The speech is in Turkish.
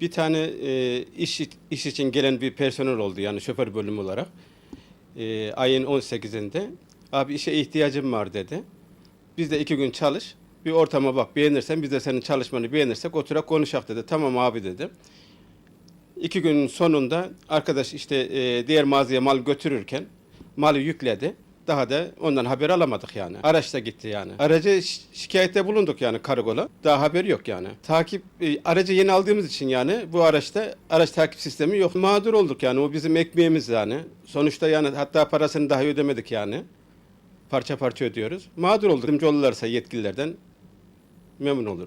Bir tane e, iş iş için gelen bir personel oldu yani şoför bölümü olarak. E, ayın 18'inde abi işe ihtiyacım var dedi. Biz de iki gün çalış. Bir ortama bak beğenirsen biz de senin çalışmanı beğenirsek oturak konuşak dedi. Tamam abi dedi. İki günün sonunda arkadaş işte e, diğer mağazaya mal götürürken malı yükledi. Daha da ondan haber alamadık yani. Araç da gitti yani. Aracı şi- şikayette bulunduk yani karakola. Daha haber yok yani. Takip e, aracı yeni aldığımız için yani bu araçta araç takip sistemi yok. Mağdur olduk yani. O bizim ekmeğimiz yani. Sonuçta yani hatta parasını daha ödemedik yani. Parça parça ödüyoruz. Mağdur olduk. Yardımcı olurlarsa yetkililerden memnun olurum.